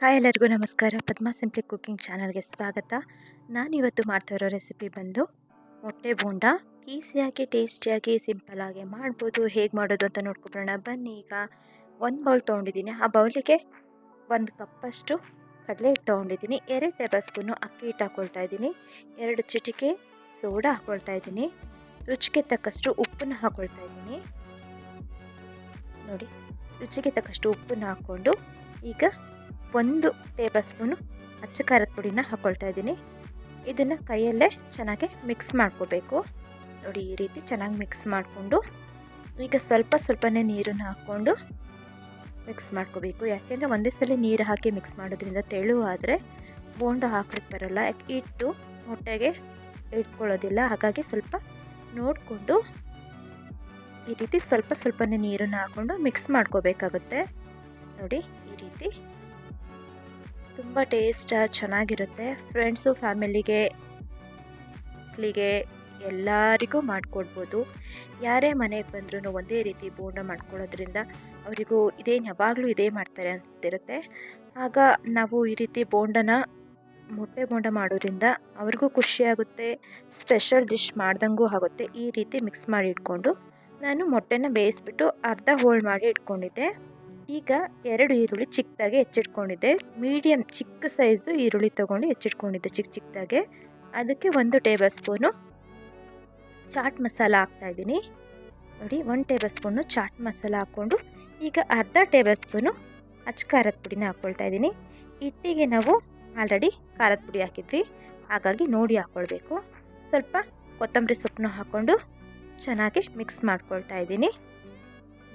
Hi ಎಲ್ಲರಿಗೂ ನಮಸ್ಕಾರ. Padma simply cooking ಚಾನಲ್ಗೆ ಸ್ವಾಗತ. ನಾನಿವತ್ತು ಮಾಡ್ತಾ ಇರೋ ರೆಸಿಪಿ ಬಂದು ಮೊಟ್ಟೆ ಬೋಂಡ. ಈಸಿಯಾಗಿ, ಟೇಸ್ಟಿಯಾಗಿ ಸಿಂಪಲಾಗಿ ಮಾಡ್ಬೋದು. ಹೇಗೆ ಮಾಡೋದು ಅಂತ ನೋಡ್ಕೊಬರೋಣ. ಬನ್ನಿ, ಈಗ ಒಂದು ಬೌಲ್ ತೊಗೊಂಡಿದ್ದೀನಿ. ಆ ಬೌಲಿಗೆ ಒಂದು ಕಪ್ಪಷ್ಟು ಕಡಲೆ ಹಿಟ್ಟು ತೊಗೊಂಡಿದ್ದೀನಿ. ಎರಡು ಟೇಬಲ್ ಸ್ಪೂನು ಅಕ್ಕಿ ಹಿಟ್ಟು ಹಾಕ್ಕೊಳ್ತಾ ಇದ್ದೀನಿ. ಎರಡು ಚಿಟಿಕೆ ಸೋಡಾ ಹಾಕ್ಕೊಳ್ತಾ ಇದ್ದೀನಿ. ರುಚಿಗೆ ತಕ್ಕಷ್ಟು ಉಪ್ಪನ್ನು ಹಾಕ್ಕೊಳ್ತಾ ಇದ್ದೀನಿ. ನೋಡಿ, ರುಚಿಗೆ ತಕ್ಕಷ್ಟು ಉಪ್ಪನ್ನು ಹಾಕ್ಕೊಂಡು ಈಗ ಒಂದು ಟೇಬಲ್ ಸ್ಪೂನು ಅಚ್ಚ ಖಾರದ ಪುಡಿನ ಹಾಕ್ಕೊಳ್ತಾ ಇದ್ದೀನಿ. ಇದನ್ನು ಕೈಯಲ್ಲೇ ಚೆನ್ನಾಗಿ ಮಿಕ್ಸ್ ಮಾಡ್ಕೋಬೇಕು. ನೋಡಿ, ಈ ರೀತಿ ಚೆನ್ನಾಗಿ ಮಿಕ್ಸ್ ಮಾಡಿಕೊಂಡು, ಈಗ ಸ್ವಲ್ಪ ಸ್ವಲ್ಪನೇ ನೀರನ್ನು ಹಾಕ್ಕೊಂಡು ಮಿಕ್ಸ್ ಮಾಡ್ಕೋಬೇಕು. ಯಾಕೆಂದರೆ ಒಂದೇ ಸಲ ನೀರು ಹಾಕಿ ಮಿಕ್ಸ್ ಮಾಡೋದ್ರಿಂದ ತೆಳುವಾದರೆ ಬೋಂಡ ಹಾಕ್ಲಿಕ್ಕೆ ಬರೋಲ್ಲ. ಯಾಕೆ, ಇಟ್ಟು ಮೊಟ್ಟೆಗೆ ಇಟ್ಕೊಳ್ಳೋದಿಲ್ಲ. ಹಾಗಾಗಿ ಸ್ವಲ್ಪ ನೋಡಿಕೊಂಡು ಈ ರೀತಿ ಸ್ವಲ್ಪ ಸ್ವಲ್ಪನೇ ನೀರನ್ನು ಹಾಕ್ಕೊಂಡು ಮಿಕ್ಸ್ ಮಾಡ್ಕೋಬೇಕಾಗುತ್ತೆ. ನೋಡಿ, ಈ ರೀತಿ ತುಂಬ ಟೇಸ್ಟ್ ಚೆನ್ನಾಗಿರುತ್ತೆ. ಫ್ರೆಂಡ್ಸು, ಫ್ಯಾಮಿಲಿಗೆ ಮಕ್ಕಳಿಗೆ ಎಲ್ಲರಿಗೂ ಮಾಡಿಕೊಡ್ಬೋದು. ಯಾರೇ ಮನೆಗೆ ಬಂದರೂ ಒಂದೇ ರೀತಿ ಬೋಂಡ ಮಾಡ್ಕೊಳ್ಳೋದ್ರಿಂದ ಅವರಿಗೂ ಇದೇನು ಯಾವಾಗಲೂ ಇದೇ ಮಾಡ್ತಾರೆ ಅನಿಸ್ತಿರುತ್ತೆ. ಆಗ ನಾವು ಈ ರೀತಿ ಬೋಂಡನ ಮೊಟ್ಟೆ ಬೋಂಡ ಮಾಡೋದ್ರಿಂದ ಅವ್ರಿಗೂ ಖುಷಿಯಾಗುತ್ತೆ ಸ್ಪೆಷಲ್ ಡಿಶ್ ಮಾಡ್ದಂಗೂ ಆಗುತ್ತೆ. ಈ ರೀತಿ ಮಿಕ್ಸ್ ಮಾಡಿ ಇಟ್ಕೊಂಡು ನಾನು ಮೊಟ್ಟೆನ ಬೇಯಿಸ್ಬಿಟ್ಟು ಅರ್ಧ ಹೋಳ್ ಮಾಡಿ ಇಟ್ಕೊಂಡಿದ್ದೆ. ಈಗ ಎರಡು ಈರುಳ್ಳಿ ಚಿಕ್ಕದಾಗಿ ಹೆಚ್ಚಿಟ್ಕೊಂಡಿದ್ದೆ. ಮೀಡಿಯಮ್ ಚಿಕ್ಕ ಸೈಜ್ದು ಈರುಳ್ಳಿ ತೊಗೊಂಡು ಹೆಚ್ಚಿಟ್ಕೊಂಡಿದ್ದೆ ಚಿಕ್ಕ ಚಿಕ್ಕದಾಗೆ ಅದಕ್ಕೆ ಒಂದು ಟೇಬಲ್ ಸ್ಪೂನು ಚಾಟ್ ಮಸಾಲ ಹಾಕ್ತಾಯಿದ್ದೀನಿ ನೋಡಿ, ಒಂದು ಟೇಬಲ್ ಸ್ಪೂನು ಚಾಟ್ ಮಸಾಲ ಹಾಕ್ಕೊಂಡು ಈಗ ಅರ್ಧ ಟೇಬಲ್ ಸ್ಪೂನು ಅಚ್ಚ ಖಾರದ ಪುಡಿನ ಹಾಕ್ಕೊಳ್ತಾ ಇದ್ದೀನಿ. ಇಟ್ಟಿಗೆ ನಾವು ಆಲ್ರೆಡಿ ಖಾರದ ಪುಡಿ ಹಾಕಿದ್ವಿ. ಹಾಗಾಗಿ ನೋಡಿ ಹಾಕ್ಕೊಳ್ಬೇಕು ಸ್ವಲ್ಪ ಕೊತ್ತಂಬರಿ ಸೊಪ್ಪನ್ನು ಹಾಕ್ಕೊಂಡು ಚೆನ್ನಾಗಿ ಮಿಕ್ಸ್ ಮಾಡ್ಕೊಳ್ತಾ ಇದ್ದೀನಿ.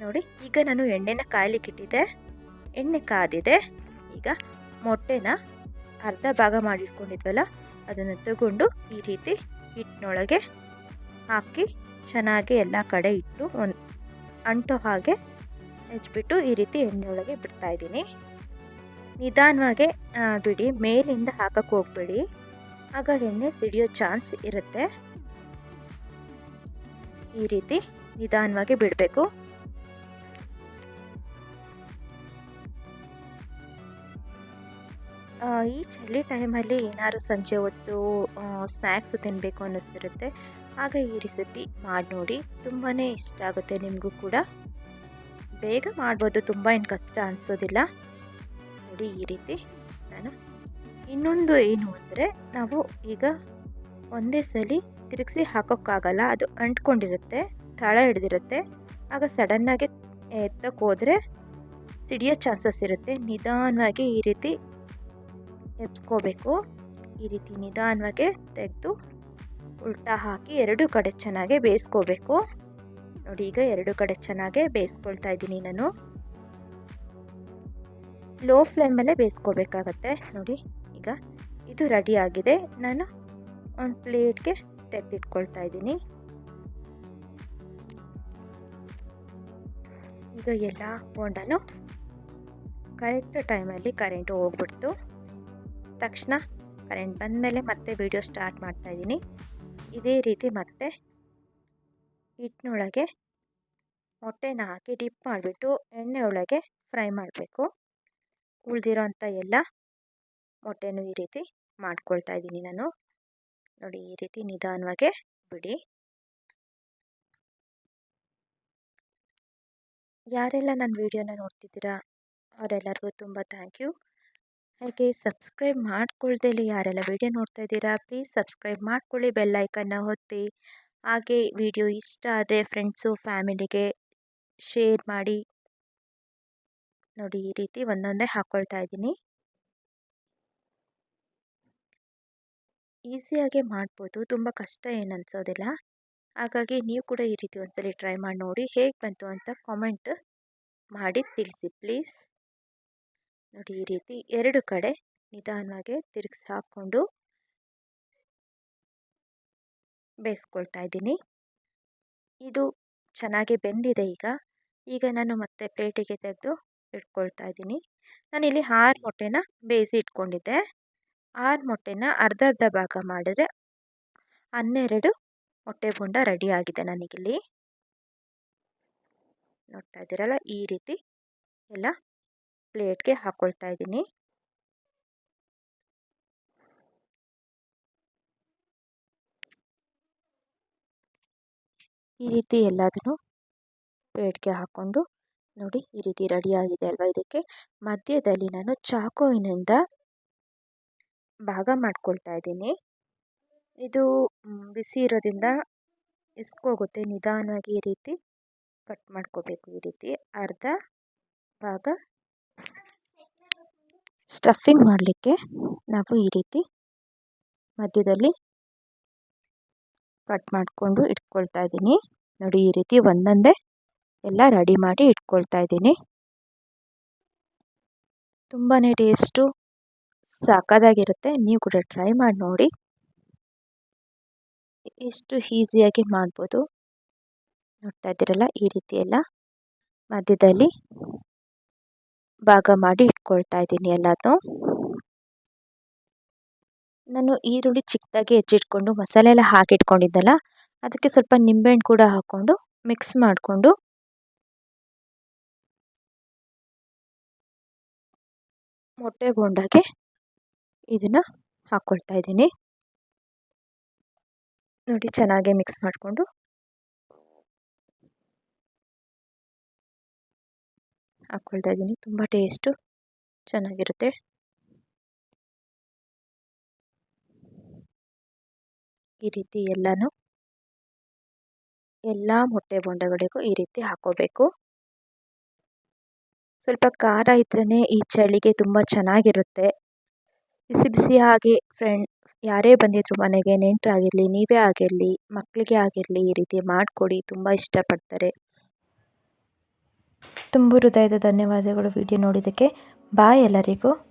ನೋಡಿ, ಈಗ ನಾನು ಎಣ್ಣೆನ ಕಾಯಲಿಕ್ಕೆ ಇಟ್ಟಿದ್ದೆ ಎಣ್ಣೆ ಕಾದಿದೆ. ಈಗ ಮೊಟ್ಟೆನ ಅರ್ಧ ಭಾಗ ಮಾಡಿಟ್ಕೊಂಡಿದ್ವಲ್ಲ, ಅದನ್ನು ತಗೊಂಡು ಈ ರೀತಿ ಹಿಟ್ಟಿನೊಳಗೆ ಹಾಕಿ ಚೆನ್ನಾಗಿ ಎಲ್ಲ ಕಡೆ ಇಟ್ಟು ಒಂದು ಅಂಟೋ ಹಾಗೆ ಹೆಚ್ಬಿಟ್ಟು ಈ ರೀತಿ ಎಣ್ಣೆಯೊಳಗೆ ಬಿಡ್ತಾಯಿದ್ದೀನಿ ನಿಧಾನವಾಗಿ ಬಿಡಿ. ಮೇಲಿಂದ ಹಾಕಕ್ಕೆ ಹೋಗ್ಬೇಡಿ. ಆಗ ಎಣ್ಣೆ ಸಿಡಿಯೋ ಚಾನ್ಸ್ ಇರುತ್ತೆ. ಈ ರೀತಿ ನಿಧಾನವಾಗಿ ಬಿಡಬೇಕು. ಈ ಚಳಿ ಟೈಮಲ್ಲಿ ಏನಾದ್ರು ಸಂಜೆ ಹೊತ್ತು ಸ್ನ್ಯಾಕ್ಸ್ ತಿನ್ನಬೇಕು ಅನ್ನಿಸ್ತಿರುತ್ತೆ. ಆಗ ಈ ರೆಸಿಪಿ ಮಾಡಿ ನೋಡಿ. ತುಂಬಾ ಇಷ್ಟ ಆಗುತ್ತೆ ನಿಮಗೂ ಕೂಡ. ಬೇಗ ಮಾಡ್ಬೋದು. ತುಂಬ ಏನು ಕಷ್ಟ ಅನಿಸೋದಿಲ್ಲ. ನೋಡಿ ಈ ರೀತಿ ನಾನು ಇನ್ನೊಂದು ಏನು ಅಂದರೆ, ನಾವು ಈಗ ಒಂದೇ ಸಲ ತಿರುಗಿಸಿ ಹಾಕೋಕ್ಕಾಗಲ್ಲ. ಅದು ಅಂಟ್ಕೊಂಡಿರುತ್ತೆ, ತಳ ಹಿಡ್ದಿರುತ್ತೆ. ಆಗ ಸಡನ್ನಾಗಿ ಎತ್ತಕ್ಕೆ ಹೋದರೆ ಸಿಡಿಯೋ ಚಾನ್ಸಸ್ ಇರುತ್ತೆ. ನಿಧಾನವಾಗಿ ಈ ರೀತಿ ಎಬ್ಸ್ಕೋಬೇಕು. ಈ ರೀತಿ ನಿಧಾನವಾಗಿ ತೆಗೆದು ಉಲ್ಟಾ ಹಾಕಿ ಎರಡು ಕಡೆ ಚೆನ್ನಾಗಿ ಬೇಯಿಸ್ಕೋಬೇಕು. ನೋಡಿ, ಈಗ ಎರಡು ಕಡೆ ಚೆನ್ನಾಗಿ ಬೇಯಿಸ್ಕೊಳ್ತಾ ಇದ್ದೀನಿ ನಾನು. ಲೋ ಫ್ಲೇಮಲ್ಲೇ ಬೇಯಿಸ್ಕೋಬೇಕಾಗತ್ತೆ. ನೋಡಿ, ಈಗ ಇದು ರೆಡಿ ಆಗಿದೆ. ನಾನು ಒಂದು ಪ್ಲೇಟ್ಗೆ ತೆಗೆದಿಟ್ಕೊಳ್ತಾ ಇದ್ದೀನಿ. ಈಗ ಎಲ್ಲ ಬೋಂಡನು ಕರೆಕ್ಟ್ ಟೈಮಲ್ಲಿ ಕರೆಂಟು ಹೋಗ್ಬಿಡ್ತು. ತಕ್ಷಣ ಕರೆಂಟ್ ಬಂದ ಮೇಲೆ ಮತ್ತೆ ವಿಡಿಯೋ ಸ್ಟಾರ್ಟ್ ಮಾಡ್ತಾಯಿದ್ದೀನಿ ಇದೇ ರೀತಿ ಮತ್ತೆ ಹಿಟ್ಟಿನೊಳಗೆ ಮೊಟ್ಟೆನ ಹಾಕಿ ಡಿಪ್ ಮಾಡಿಬಿಟ್ಟು ಎಣ್ಣೆ ಒಳಗೆ ಫ್ರೈ ಮಾಡಬೇಕು. ಉಳಿದಿರೋ ಅಂಥ ಎಲ್ಲ ಮೊಟ್ಟೆನೂ ಈ ರೀತಿ ಮಾಡ್ಕೊಳ್ತಾ ಇದ್ದೀನಿ ನಾನು. ನೋಡಿ, ಈ ರೀತಿ ನಿಧಾನವಾಗಿ ಬಿಡಿ. ಯಾರೆಲ್ಲ ನನ್ನ ವಿಡಿಯೋನ ನೋಡ್ತಿದ್ದೀರಾ, ಅವರೆಲ್ಲರಿಗೂ ತುಂಬ ಥ್ಯಾಂಕ್ ಯು ಹಾಗೆ ಸಬ್ಸ್ಕ್ರೈಬ್ ಮಾಡ್ಕೊಳ್ದೇಲಿ ಯಾರೆಲ್ಲ ವಿಡಿಯೋ ನೋಡ್ತಾ ಇದ್ದೀರಾ ಪ್ಲೀಸ್ ಸಬ್ಸ್ಕ್ರೈಬ್ ಮಾಡ್ಕೊಳ್ಳಿ ಬೆಲ್ಲೈಕನ್ನ ಒತ್ತಿ. ಹಾಗೆ ವಿಡಿಯೋ ಇಷ್ಟ ಆದರೆ ಫ್ರೆಂಡ್ಸು ಫ್ಯಾಮಿಲಿಗೆ ಶೇರ್ ಮಾಡಿ. ನೋಡಿ ಈ ರೀತಿ ಒಂದೊಂದೇ ಹಾಕ್ಕೊಳ್ತಾ ಇದ್ದೀನಿ. ಈಸಿಯಾಗೆ ಮಾಡ್ಬೋದು, ತುಂಬ ಕಷ್ಟ ಏನು ಅನಿಸೋದಿಲ್ಲ. ಹಾಗಾಗಿ ನೀವು ಕೂಡ ಈ ರೀತಿ ಒಂದ್ಸಲಿ ಟ್ರೈ ಮಾಡಿ ನೋಡಿ, ಹೇಗೆ ಬಂತು ಅಂತ ಕಾಮೆಂಟ್ ಮಾಡಿ ತಿಳಿಸಿ ಪ್ಲೀಸ್ ನೋಡಿ ಈ ರೀತಿ ಎರಡು ಕಡೆ ನಿಧಾನವಾಗಿ ತಿರುಗಿಸಿ ಹಾಕ್ಕೊಂಡು ಬೇಯಿಸ್ಕೊಳ್ತಾ ಇದ್ದೀನಿ. ಇದು ಚೆನ್ನಾಗಿ ಬೆಂದಿದೆ ಈಗ. ಈಗ ನಾನು ಮತ್ತೆ ಪ್ಲೇಟಿಗೆ ತೆಗೆದು ಇಟ್ಕೊಳ್ತಾ ಇದ್ದೀನಿ. ನಾನಿಲ್ಲಿ ಆರು ಮೊಟ್ಟೆನ ಬೇಯಿಸಿ ಇಟ್ಕೊಂಡಿದ್ದೆ. ಆರು ಮೊಟ್ಟೆನ ಅರ್ಧ ಅರ್ಧ ಭಾಗ ಮಾಡಿದ್ರೆ ಹನ್ನೆರಡು ಮೊಟ್ಟೆ ಬೊಂಡ ರೆಡಿ ಆಗಿದೆ ನನಗಿಲ್ಲಿ. ನೋಡ್ತಾ ಇದ್ದೀರಲ್ಲ ಈ ರೀತಿ ಎಲ್ಲ ಪ್ಲೇಟ್ಗೆ ಹಾಕ್ಕೊಳ್ತಾ ಇದ್ದೀನಿ. ಈ ರೀತಿ ಎಲ್ಲದನ್ನು ಪ್ಲೇಟ್ಗೆ ಹಾಕ್ಕೊಂಡು ನೋಡಿ ಈ ರೀತಿ ರೆಡಿಯಾಗಿದೆ ಅಲ್ವಾ ಇದಕ್ಕೆ. ಮಧ್ಯದಲ್ಲಿ ನಾನು ಚಾಕುವಿನಿಂದ ಭಾಗ ಮಾಡ್ಕೊಳ್ತಾ ಇದ್ದೀನಿ. ಇದು ಬಿಸಿ ಇರೋದ್ರಿಂದ ಇಸ್ಕೋಗುತ್ತೆ. ನಿಧಾನವಾಗಿ ಈ ರೀತಿ ಕಟ್ ಮಾಡ್ಕೋಬೇಕು ಈ ರೀತಿ. ಅರ್ಧ ಭಾಗ ಸ್ಟಫಿಂಗ್ ಮಾಡಲಿಕ್ಕೆ ನಾವು ಈ ರೀತಿ ಮಧ್ಯದಲ್ಲಿ ಕಟ್ ಮಾಡಿಕೊಂಡು ಇಟ್ಕೊಳ್ತಾ ಇದ್ದೀನಿ. ನೋಡಿ, ಈ ರೀತಿ ಒಂದೊಂದೇ ಎಲ್ಲ ರೆಡಿ ಮಾಡಿ ಇಟ್ಕೊಳ್ತಾ ಇದ್ದೀನಿ. ತುಂಬಾ ಟೇಸ್ಟು ಸಾಕಾದಾಗಿರುತ್ತೆ. ನೀವು ಕೂಡ ಟ್ರೈ ಮಾಡಿ ನೋಡಿ. ಎಷ್ಟು ಈಸಿಯಾಗಿ ಮಾಡ್ಬೋದು. ನೋಡ್ತಾ ಇದ್ದೀರಲ್ಲ, ಈ ರೀತಿ ಎಲ್ಲ ಮಧ್ಯದಲ್ಲಿ ಭಾಗ ಮಾಡಿ ಇಟ್ಕೊಳ್ತಾ ಇದ್ದೀನಿ ಎಲ್ಲದನ್ನು ನಾನು ಈರುಳ್ಳಿ ಚಿಕ್ಕದಾಗಿ ಹೆಚ್ಚಿಟ್ಕೊಂಡು ಮಸಾಲೆ ಎಲ್ಲ ಹಾಕಿ ಇಟ್ಕೊಂಡಿದ್ದಲ್ಲ, ಅದಕ್ಕೆ ಸ್ವಲ್ಪ ನಿಂಬೆಹಣ್ಣು ಕೂಡ ಹಾಕ್ಕೊಂಡು ಮಿಕ್ಸ್ ಮಾಡಿಕೊಂಡು ಮೊಟ್ಟೆ ಬೋಂಡಾಗೆ ಇದನ್ನು ಹಾಕ್ಕೊಳ್ತಾ ಇದ್ದೀನಿ. ನೋಡಿ ಚೆನ್ನಾಗಿ ಮಿಕ್ಸ್ ಮಾಡಿಕೊಂಡು. ಹಾಕ್ಕೊಳ್ತಾ ಇದ್ದೀನಿ. ತುಂಬ ಟೇಸ್ಟು ಚೆನ್ನಾಗಿರುತ್ತೆ. ಈ ರೀತಿ ಎಲ್ಲನೂ ಎಲ್ಲ ಮೊಟ್ಟೆ ಬೊಂಡಗಳಿಗೂ ಈ ರೀತಿ ಹಾಕೋಬೇಕು ಸ್ವಲ್ಪ ಖಾರ ಇದ್ರೇ ಈ ಚಳಿಗೆ ತುಂಬ ಚೆನ್ನಾಗಿರುತ್ತೆ. ಬಿಸಿ ಬಿಸಿಯಾಗಿ ಫ್ರೆಂಡ್ ಯಾರೇ ಬಂದಿದ್ರು ಮನೆಗೆ ನೆಂಟರಾಗಿರಲಿ, ನೀವೇ ಆಗಿರಲಿ ಮಕ್ಕಳಿಗೆ ಆಗಿರಲಿ ಈ ರೀತಿ ಮಾಡಿಕೊಡಿ. ತುಂಬ ಇಷ್ಟಪಡ್ತಾರೆ. ತುಂಬ ಹೃದಯದ ಧನ್ಯವಾದಗಳು ವಿಡಿಯೋ ನೋಡಿದ್ದಕ್ಕೆ. ಬಾಯ್ ಎಲ್ಲರಿಗೂ.